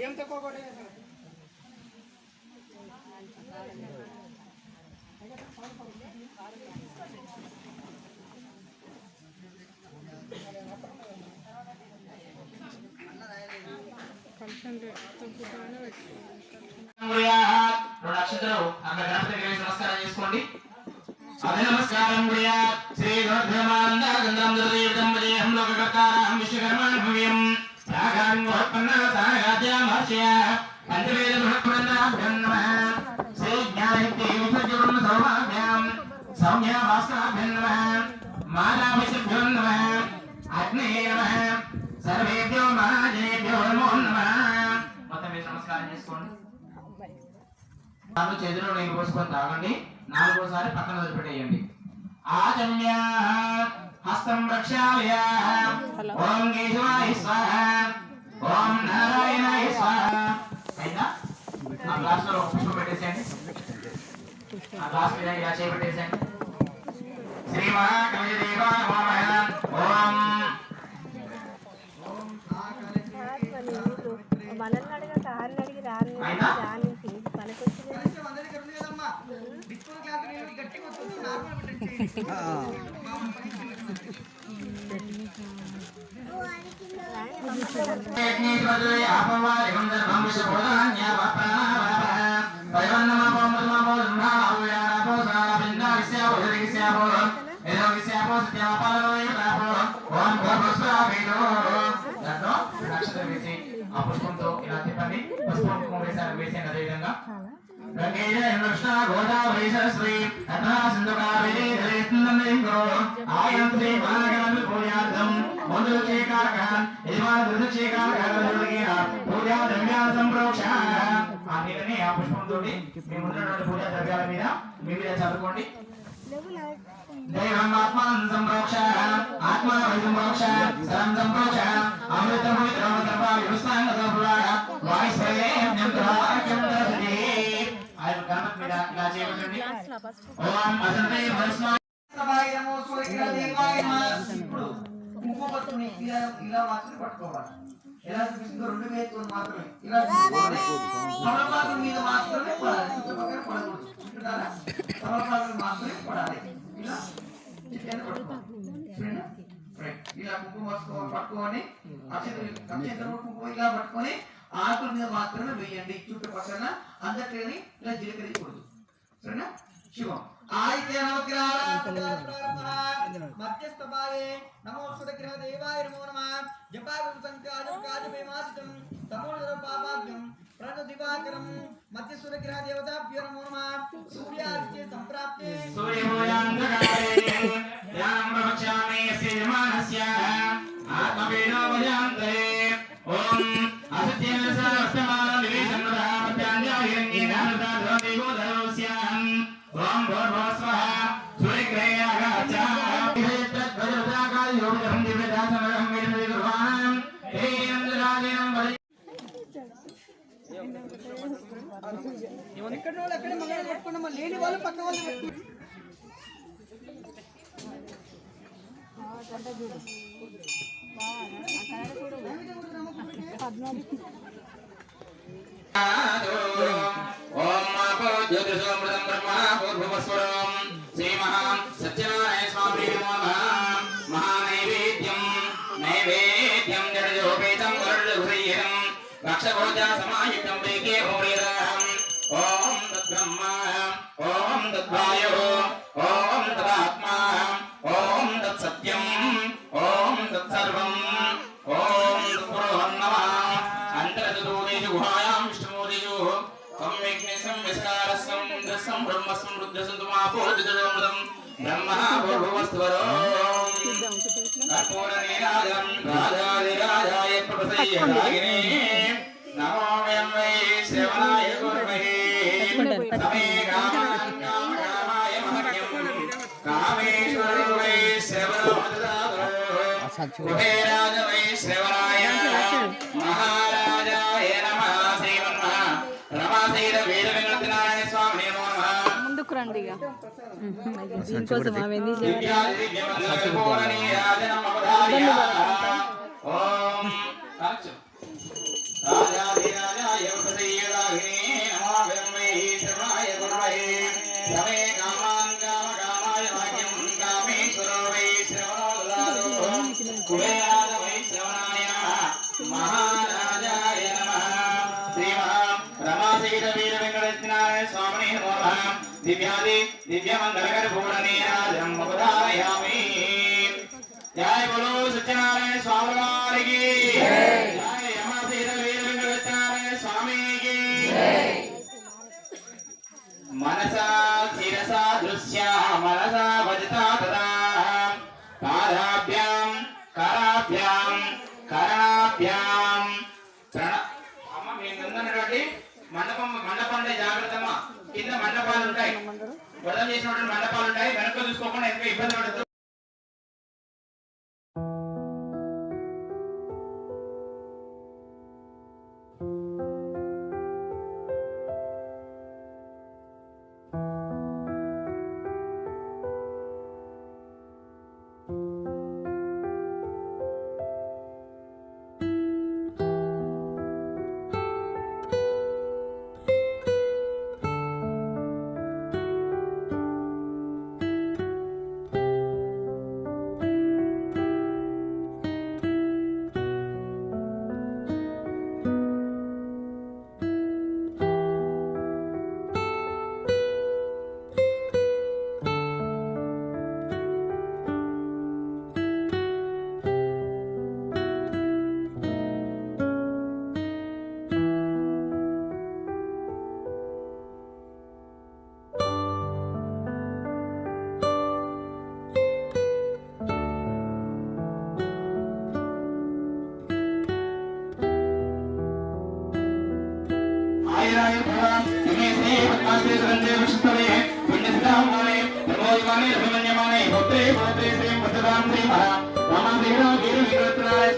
ఏం తక్కువ కొట్టే గుడియాత్ అక్కడ గణపతికి నమస్కారం చేసుకోండి శ్రీ గోర్ధమానంద గంధం దుర్దేవితం వదేహం విశ్వకర్మాన్ భవ్యం. రాగాన్ పంచవేద బృహత్పృందాభ్యం శ్రీ జ్ఞానయుక్తే విభజ్యవృణ సౌభాగ్యం సౌమ్య భాస్కరాభ్యం నమః మాలాభిషభ్యం నమః సర్వేభ్యో మహాజనేభ్యో నమో మొత్తం నమస్కారం చేసుకోండి నాలుగు చేతిలో నీళ్ళు పోసుకొని తాగండి నాలుగోసారి పక్కన వదిలిపెట్టేయండి ఆచమ్య హస్తం రక్షాయ ఓం కేశవాయ స్వాహ ఓం నారాయణాయ ఆ. గ్లాస్లో పుష్పం పెట్టేసేయండి ఆ గ్లాస్ మీద ఇలా చేపెట్టేసేయండి శ్రీ ఓం మనల్ని సార్ని అడిగి రాని రాని గట్టిగా ఆ పుష్పంతో ఇలా తిప్పండి పుష్పం వేసారు వేసాను అదేవిధంగా గంగేయ కృష్ణ గోదావరి సరస్వతి కథా సింధు కావేరి ధరేత్నందింగో ఆయం పూజా ద్రవ్యాల సంప్రోక్ష. ఆ ఆ పుష్పంతో మీ ముందున్నటువంటి పూజా ద్రవ్యాల మీద మీ మీద చదువుకోండి. దైవం ఆత్మానం సంప్రోక్ష ఆత్మా సంప్రోక్ష సరం సంప్రోక్ష. ద్రవ వ్యవస్థాంగ వాయుస్వయం యంత్రాక్యం ఆయన మీద ఇలా ఓం అసంతే భస్మ సభాయ నమో సూర్య దేవాయ నమః ఇప్పుడు కుంకుమ పట్టుకుని ఇలా ఇలా మాత్రం పట్టుకోవాలి. ఎలా చూపిస్తుందో రెండు వేసుకొని మాత్రమే. ఇలా తమలపాకుల మీద మాత్రమే పడాలి. చుట్టుపక్కల పడకూడదు. చుట్టుతారా తమలపాకులు మాత్రమే పడాలి. ఇలా చికెన్ పట్టుకోవాలి. ఇలా కుంకుమ పట్టుకో- పట్టుకొని అక్షతలు కుంకుమ ఇలా పట్టుకొని ఆకుల మీద మాత్రమే వేయండి. చుట్టుపక్కల అందట్లేని ఇలా జీలకరియకూడదు సరేనా శివం ఆదిత్య మధ్యస్థ భాగే నమో సురగ్రహ దేవాయ నమో నమ జపాగం సంకాజం కాజమేమాసితం తమోదర పాపాభ్యం ప్రణత దివాకరం మధ్య సురగ్రహ దేవతాభ్యో నమో నమ సూర్యాదిత్య సంప్రాప్తే సూర్యమూయాంధకారే ధ్యానం ప్రవక్ష్యామి యస్య యజమానస్య ఆత్మవేదోపజాంతే ఓం ఇక్కడ వాళ్ళు ఎక్కడ మంగళ పెట్టుకున్నామా లేని వాళ్ళు పక్క వాళ్ళు పెట్టుకున్నారు ఓం భక్షభోజా సమాయుక్తం వేకే భూరిరహం ఓం తద్బ్రహ్మ ఓం తద్వాయు ఓం తదాత్మా ఓం తత్సత్యం ఓం తత్సర్వం ఓం తత్పురోహం నమః అంతరదూరేషు గుహాయాం విష్ణుమూర్తిషు సమ్యగ్నిసం విస్కారస్సం దస్సం బ్రహ్మస్సం రుద్రసంతు మాపోతిదమృతం బ్రహ్మ భూర్భువస్వరో కర్పూర నీరాజం రాజాదిరాజాయ ప్రపసయ్య రాగినే సమే కామాన్ కామ కామాయ మహత్యం కామేశ్వరో వై శ్రవణమదదాతో కుబేరాజ వై శ్రవణాయ మహారాజాయ నమః శ్రీమన్మహ రమాసీత వీర వినోదనారాయణ స్వామి నమో నమః ముందుకు రండి ఇక దీనికోసం ఆమె ఎందుకు దదాతు కుబేరాజ వై శ్రవణాయ మహారాజాయ నమః. శ్రీమహా రమాసీత వీర వెంకటేశ్వరాయ స్వామినే నమః. దివ్యాది దివ్యమంగళకర పూర్ణనే రాజం ఉపధారయామి జయ బోలో సత్యనారాయణ స్వామి వారికి జయ రమాసీత వీర వెంకటేశ్వరాయ స్వామికి మనసా శిరసా దృశ్య మనసా ఉంటాయి. వృధం చేసినటువంటి మండపాలు ఉంటాయి. వెనక చూసుకోకుండా ఎంత ఇబ్బంది పడద్దు. ఆయురాయ భవం ఇమే శ్రీ పద్మాశ్రీ సురంజయ విష్ణువే పుణ్యసిద్ధాంగానే ధర్మోదిమానే అభిమన్యమానే భక్తే భద్రే శ్రీ పద్మదాం శ్రీ మహా రామ శ్రీరామ వీర విక్రత్రాయ